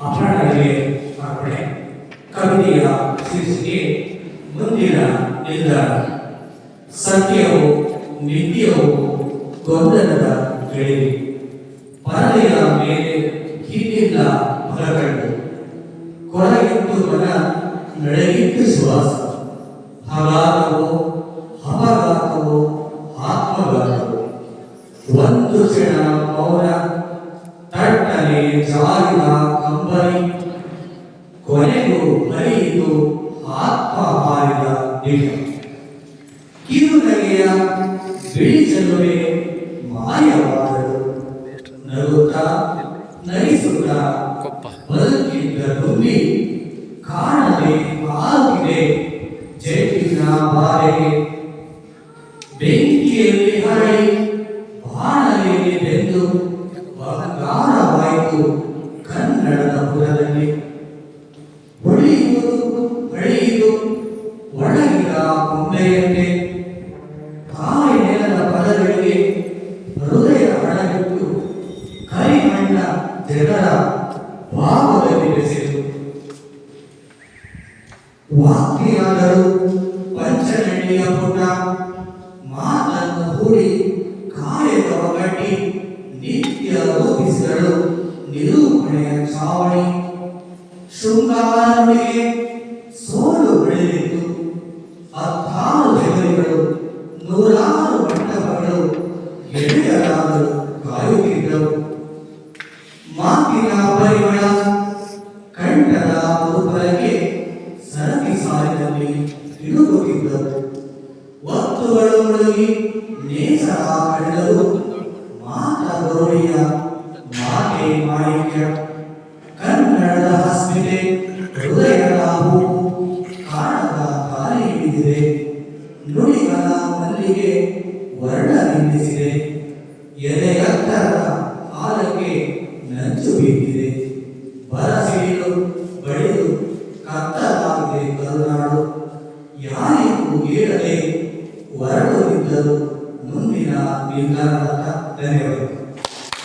ಅಪರ್ಣರಿಗೆ ಅರ್ಪಣೆ ಕವಿತೆಯ ಶೀರ್ಷಿಕೆ ಮುಂದಿನ ನಿಲ್ದಾಣ ಸತ್ಯವು, ನಿತ್ಯವು, ಗೊಂದಲದ ಗೆಳೆಯ ಪರದೆಯ ಮೇಲೆ ಹಿಂದಿಲ್ಲ ಹೊರಗಂಡು ಕೊರಗಿತ್ತು ಮನ ನಡೆಗಿತ್ತು ಸುವಾಸ ಹಗಾತವು ಅಪಘಾತವು ಆತ್ಮಘಾತವು ಒಂದು ಕ್ಷಣ ಮೌನ ತಟ್ಟನೆ ಜಾರಿದ ಕಂಬನಿ ಕೊನೆಗೂ ಹರಿಯಿತು ಆತ್ಮ ಹಾರಿದ ದಿಗ ಕಿರುನಗೆಯ ಬಿಳಿ ಚೆಲುವೆ ಮಾಯವಾದಳು. ನಗುತ್ತಾ ನಗಿಸುತ್ತಾ ಬದುಕಿದ್ದ ಭೂಮಿ ಕಾಣದೆ ಆಗಿದೆ ಜೈಲಿನ ಬಾರೆಗೆ ಕನ್ನಡದ ಪುರದಲ್ಲಿ ಹೊಳೆಯುವುದು ಹೊಳೆಯುವುದು ಒಣಗಿದ ಕೊಂಬೆಯಂತೆ ತಾಯಿ ನೆಲದ ಪದಗಳಿಗೆ ಹೃದಯ ಅಡಗಿಟ್ಟು ಕರಿಮಣ್ಣ ಜಗದ ಭಾವದಲ್ಲಿ ಬೆಸೆದು. ವಾಕ್ಯಾದರೂ ಪಂಚನಳ್ಳಿಯ ಪುಟ, ಮಾತನ್ನು ಹೂಡಿ ಕಾಯದ ಒಗಟಿ ನಿತ್ಯ ರೂಪಿಸಿದಳು ನಿರೂಪಣೆಯ ಚಾವಣಿ ಶೃಂಗಾರಗಳಿಗೆ ಸೋಲು ಬೆಳೆದಿತ್ತು. ಹತ್ತಾರು ಜಗಲಿಗಳು ನೂರಾರು ಮಂಟಪಗಳು ಎಳೆಯರಾದರು ಕಾಯುತ್ತಿದ್ದವು. ಮಾತಿನ ಪರಿಮಳ, ಕಂಠದ ದುರ್ಬಲಕ್ಕೆ ಸರತಿ ಸಾಲಿನಲ್ಲಿ ತಿರುಗುತ್ತಿದ್ದವು. ಒತ್ತುಗಳು ಮುಳುಗಿ ನೇಸರ ಕಂಡರು ಹಸ್ಮಿತೆ ಹೃದಯದ ಹೂವು ಕಾಣದ ಬಾರಿ ಹಿಡಿದಿದೆ. ನುಡಿಗಳ ಮಲ್ಲಿಗೆ ವರ್ಣ ನಿಲ್ಲಿಸಿದೆ ಎದೆಯತ್ತರದ ಹಾಲಕ್ಕೆ ನಂಚು ಬಿದ್ದಿದೆ ಬರಸಿಡಿಲು ಬಡಿದು, ಕತ್ತಲಾಗಿದೆ ಕರುನಾಡು. ಯಾರಿಗೂ ಹೇಳದೆ ಹೊರಡು ನಿಂತರು ಮುಂದಿನ ನಿರ್ಧಾರದ ಧನ್ಯವಾದ